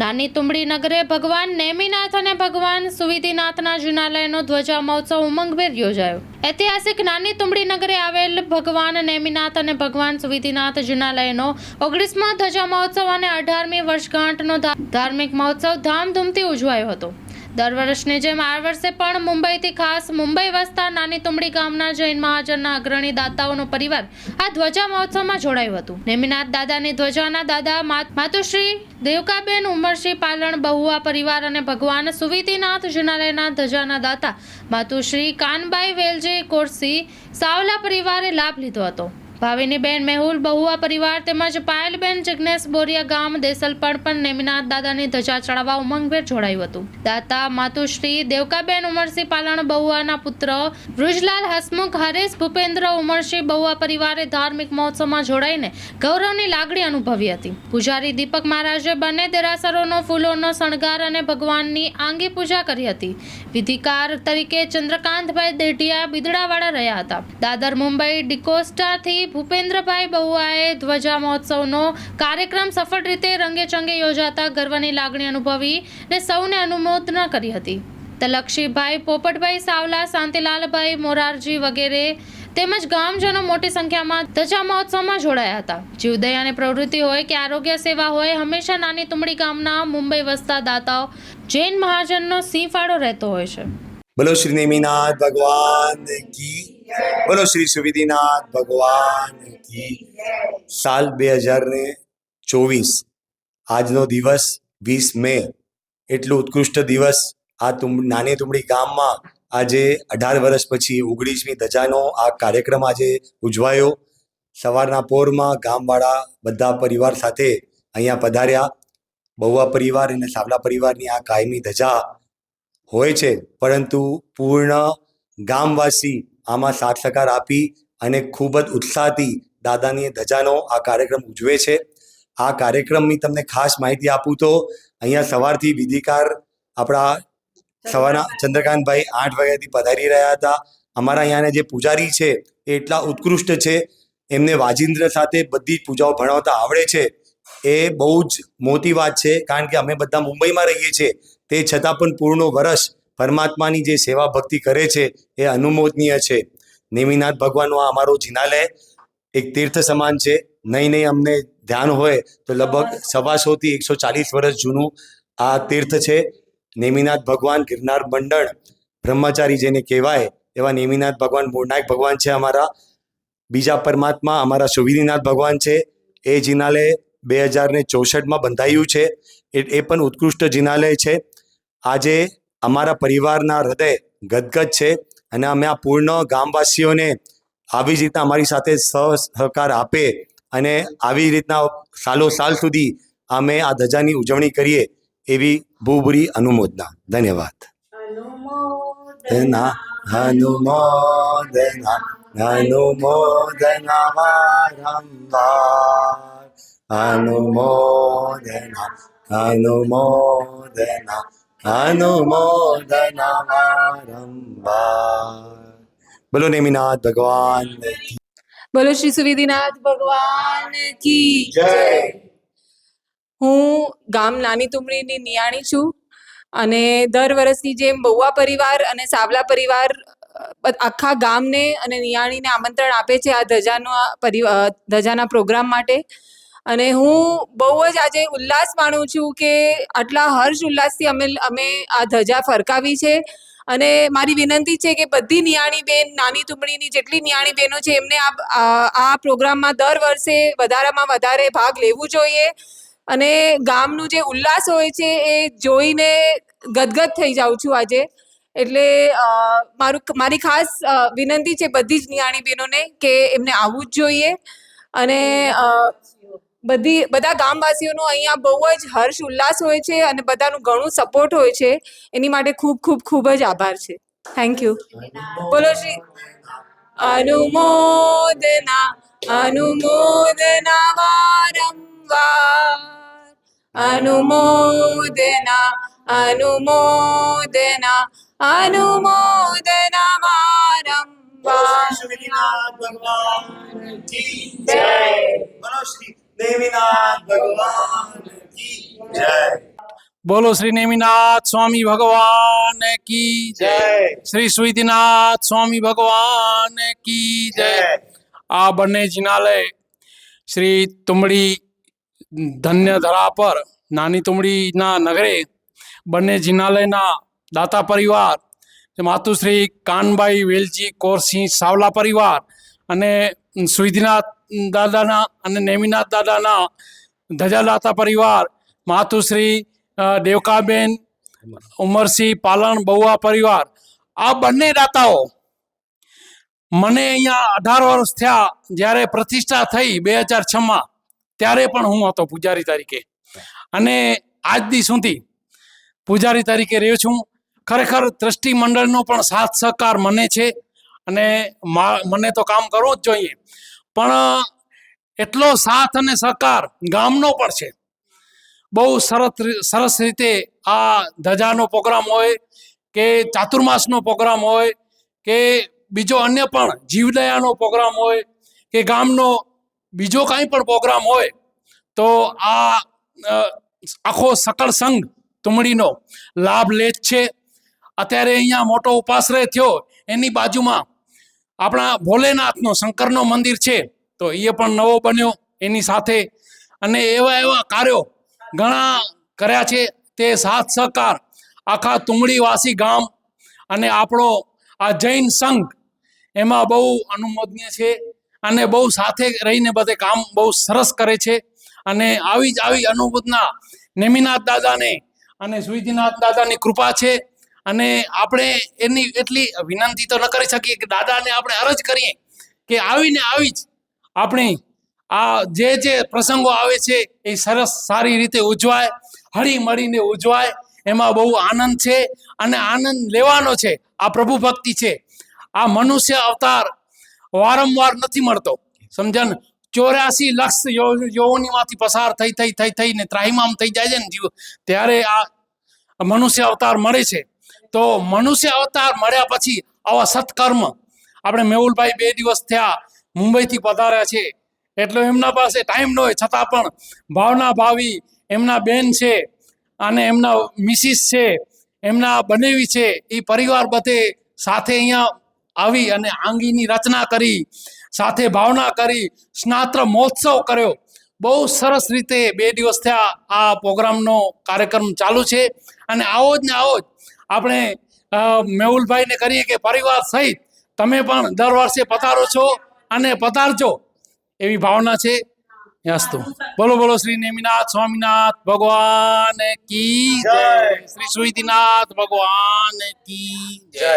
નાની તુંબડી નગરે ભગવાન નેમિનાથ અને ભગવાન સુવિધિનાથના જુનાલયનો ધ્વજા મહોત્સવ ઉમંગભેર યોજાયો. ઐતિહાસિક નાની તુંબડી નગરે આવેલ ભગવાન નેમિનાથ અને ભગવાન સુવિધિનાથ જુનાલયનો ઓગણીસમો ધ્વજા મહોત્સવ અને અઢારમી વર્ષગાંઠનો ધાર્મિક મહોત્સવ ધામધૂમથી ઉજવાયો હતો. દર વર્ષની જેમ આ વર્ષે પણ મુંબઈથી ખાસ મુંબઈ વસતા નાની તુંબડી ગામના જૈન મહાજનના અગ્રણી દાતાઓનો પરિવાર આ ધ્વજા મહોત્સવમાં જોડાયું હતું. નેમિનાથ દાદાની ધ્વજાના દાદા માતુશ્રી દેવકાબેન ઉમરસિંહ પાલણ, બહુઆ પરિવાર અને ભગવાન સુવિધિનાથ જુનાલયના ધ્વજાના દાતા માતુશ્રી કાનબાઈ વેલજી, કોરસી, સાવલા પરિવારે લાભ લીધો હતો. ભાવિની બેન મેહુલ બહુઆ પરિવાર તેમજ પાયલબેન જિજ્ઞેશ બોરિયા ગામ દેસલપણ પણ નેમિનાથ દાદાની ધજા ચડાવવા ઉમંગભેર જોડાયું હતું. દાતા માતુશ્રી દેવકાબેન ઉમરસિંહ પાલણ બહુઆના પુત્ર વૃજલાલ હસમુખ, હરેશ ભૂપેન્દ્ર ઉમરસિંહ બહુઆ પરિવારે ધાર્મિક મહોત્સવમાં જોડાઈને ગૌરવની લાગણી અનુભવી હતી. પૂજારી દીપક મહારાજે બંને દેરાસરોનો ફૂલોનો શણગાર અને ભગવાનની આંગી પૂજા કરી હતી. વિધિકાર તરીકે ચંદ્રકાંતભાઈ દેઢિયા બિદડાવાળા રહ્યા હતા. દાદર મુંબઈ ડિકોસ્ટાથી ભૂપેન્દ્રભાઈ બહુઆએ ધ્વજા મહોત્સવનો કાર્યક્રમ સફળ રીતે રંગેચંગે યોજાતા ગર્વની લાગણી અનુભવી ને સૌને અનુમોદના કરી હતી. તલક્ષીભાઈ પોપટભાઈ સાવલા, શાંતિલાલભાઈ મોરારજી વગેરે તેમજ ગામજનો મોટી સંખ્યામાં ધજા મહોત્સવમાં જોડાયા હતા. જીવદય અને પ્રવૃત્તિ હોય કે આરોગ્ય સેવા હોય, હંમેશા નાની તુમડી ગામના મુંબઈ વસતા દાતાઓ જૈન મહાજનનો સિંહ ફાળો રહેતો હોય છે. બોલો શ્રી નેમિનાથ ભગવાન કી બોલો શ્રી સુવિધિનાથ ભગવાન કી સાલ બે હજાર ને ચોવીસ. આજનો દિવસ વીસ મે. એટલું ઉત્કૃષ્ટ દિવસ આ તુમ, નાની તુમડી ગામમાં આજે અઢાર વર્ષ પછી ઓગણીસમી ધજાનો આ કાર્યક્રમ આજે ઉજવાયો. સવારના પોરમાં ગામવાળા બધા પરિવાર સાથે અહીંયા પધાર્યા. બહુવા પરિવાર અને સાવલા પરિવારની આ કાયમી ધજા હોય છે, પરંતુ પૂર્ણ ગામવાસી આમાં સાથ સહકાર આપી અને ખૂબ જ ઉત્સાહથી દાદાની ધજાનો આ કાર્યક્રમ ઉજવે છે. આ કાર્યક્રમની તમને ખાસ માહિતી આપું તો અહીંયા સવારથી વિધિકાર આપણા સવારના ચંદ્રકાંતભાઈ આઠ વાગ્યાથી પધારી રહ્યા હતા. અમારા અહીંયાના જે પૂજારી છે એ એટલા ઉત્કૃષ્ટ છે. એમને વાજિંદ્ર સાથે બધી જ પૂજાઓ ભણાવતા આવડે છે. એ બહુ જ મોટી વાત છે. કારણ કે અમે બધા મુંબઈમાં રહીએ છીએ. તે છતાં પણ પૂરનો વર્ષ પરમાત્માની જે સેવા ભક્તિ કરે છે એ અનુમોદનીય છે. નેમિનાથ ભગવાનનો આ અમારો જિનાલય એક તીર્થ સમાન છે. નહીં નહીં, અમને ધ્યાન હોય તો લગભગ સવાસોથી એકસો ચાલીસ વર્ષ જૂનું આ તીર્થ છે. નેમિનાથ ભગવાન ગિરનાર મંડળ બ્રહ્મચારી જેને કહેવાય એવા નેમિનાથ ભગવાન, મૂળનાયક ભગવાન છે અમારા. બીજા પરમાત્મા અમારા સુવિધિનાથ ભગવાન છે. એ જિનાલય બે હજાર ને ચોસઠમાં બંધાયું છે. એ પણ ઉત્કૃષ્ટ જિનાલય છે. આજે અમારા પરિવારના હૃદય ગદગદ છે અને અમે આ પૂર્ણ ગામવાસીઓને આવી જ રીતના અમારી સાથે સહ સહકાર આપે અને આવી રીતના સાલો સાલ સુધી અમે આ ધજાની ઉજવણી કરીએ એવી ભૂભરી અનુમોદના. ધન્યવાદ. અનુમોદના અનુમોદના અનુમોદના વારંવાર હનુમોદના વારંવાર બોલો નેમિનાથ ભગવાન બોલો શ્રી સુવિધિનાથ ભગવાન કી જય. હું ગામ નાની તુમડીની નિયાણી છું અને દર વર્ષની જેમ બહુવા પરિવાર અને સાવલા પરિવાર આખા ગામને અને નિયાણીને આમંત્રણ આપે છે આ ધજાનો ધજાના પ્રોગ્રામ માટે. અને હું બહુ જ આજે ઉલ્લાસ માણું છું કે આટલા હર્ષ ઉલ્લાસથી અમે અમે આ ધજા ફરકાવી છે. અને મારી વિનંતી છે કે બધી નિયાણી બેન, નાની તુમડીની જેટલી નિયાણી બહેનો છે, એમને આ, આ- પ્રોગ્રામમાં દર વર્ષે વધારામાં વધારે ભાગ લેવું જોઈએ. અને ગામનું જે ઉલ્લાસ હોય છે એ જોઈને ગદગદ થઈ જાઉં છું આજે. એટલે મારું, મારી ખાસ વિનંતી છે બધી જ નિયાણી બહેનોને કે એમને આવવું જ જોઈએ. અને બધી બધા ગામવાસીઓનો અહીંયા બહુ જ હર્ષ, ઉલ્લાસ હોય છે અને બધાનું ઘણું સપોર્ટ હોય છે. એની માટે ખૂબ ખૂબ ખૂબ જ આભાર છે. થેન્ક યુ બોલો શ્રી અનુમોદના અનુમોદના વારંવાર. અનુમોદના અનુમોદના અનુમોદના વારંવાર. જય બોલો શ્રી દેવીનાથ ભગવાન કી જય બોલો શ્રી નેમિનાથ સ્વામી ભગવાન કી જય શ્રી સુઈદીનાથ સ્વામી ભગવાન કી જય આ બંને જિનાલય શ્રી તુમડી ધન્ય ધરા પર નાની તુમડીના નગરે બંને જિનાલયના દાતા પરિવાર માતુશ્રી કાનબાઈ વેલજી કોરસિંહ સાવલા પરિવાર અને સુઈદીનાથ દાદાના અને નેમિનાથ દાદાના ધજાદાતા પરિવાર, માતુશ્રી દેવકાબેન, ઉમરસિંહ, પાલણ, બહુઆ પરિવાર, આ બંને દાતાઓ મને અહીંયા અઢાર વર્ષ થયા જ્યારે પ્રતિષ્ઠા થઈ બે હજાર છમાં ત્યારે પણ હું હતો પૂજારી તરીકે. અને આજ દી સુધી પૂજારી તરીકે રહ્યો છું. ખરેખર દ્રષ્ટિ મંડળનો પણ સાથ સહકાર મને છે અને મને તો કામ કરવું જ જોઈએ. પણ એટલો સાથ અને સહકાર ગામનો પણ છે. બહુ સરસ સરસ રીતે આ ધજાનો પ્રોગ્રામ હોય કે ચાતુર્માસનો પ્રોગ્રામ હોય કે બીજો અન્ય પણ જીવદયાનો પ્રોગ્રામ હોય કે ગામનો બીજો કાંઈ પણ પ્રોગ્રામ હોય તો આ આખો સકળ સંઘ તુમડીનો લાભ લે છે. અત્યારે અહીંયા મોટો ઉપાશ્રય થયો એની બાજુમાં આપણા ભોલેનાથનો, શંકરનો મંદિર છે, તો એ પણ નવો બન્યો, એની સાથે. અને એવા એવા કાર્યો ઘણા કર્યા છે, તે સાથ સહકાર, આખા તુમડીવાસી ગામ અને આપણો આ જૈન સંઘ, એમાં બહુ અનુમોદનીય છે અને બહુ સાથે રહીને બધે કામ બહુ સરસ કરે છે. અને આવી જ આવી અનુમોદના નેમિનાથ દાદાને અને સુઈદીનાથ દાદાની કૃપા છે. અને આપણે એની એટલી વિનંતી તો ન કરી શકીએ કે દાદાને આપણે અરજ કરીએ કે આવીને આવી જ આપણી આ જે જે પ્રસંગો આવે છે એ સરસ સારી રીતે ઉજવાય હળી મળીને ઉજવાય. એમાં બહુ આનંદ છે અને આનંદ લેવાનો છે. આ પ્રભુ ભક્તિ છે. આ મનુષ્ય અવતાર વારંવાર નથી મળતો. સમજણ? ચોર્યાસી લક્ષ યો- પસાર થઈ થઈ થઈ, થઈને ત્રાહિમામ થઈ જાય છે ને જીવ, ત્યારે આ મનુષ્ય અવતાર મળે છે. તો મનુષ્ય અવતાર મળ્યા પછી આવા સત્કર્મ. આપણે મેહુલભાઈ બે દિવસ થયા મુંબઈથી પધાર્યા છે. એટલે એમના પાસે ટાઈમ ન હોય, છતાં પણ ભાવના ભાવી એમના બેન છે અને એમના મિસિસ છે, એમના બનેવી છે. એ પરિવાર બધે સાથે અહીંયા આવી અને આંગીની રચના કરી, સાથે ભાવના કરી, સ્નાત્ર મહોત્સવ કર્યો. બહુ સરસ રીતે બે દિવસ થયા આ પ્રોગ્રામનો કાર્યક્રમ ચાલુ છે. અને આવો જ ને આવો જ આપણે મેહુલભાઈને કરીએ કે પરિવાર સહિત તમે પણ દર વર્ષે પધારો છો અને પધારજો એવી ભાવના છે. અસ્તુ બોલો બોલો શ્રી નેમિનાથ સ્વામિનાથ ભગવાન કી જય. શ્રી સુઈદીનાથ ભગવાન કી જય.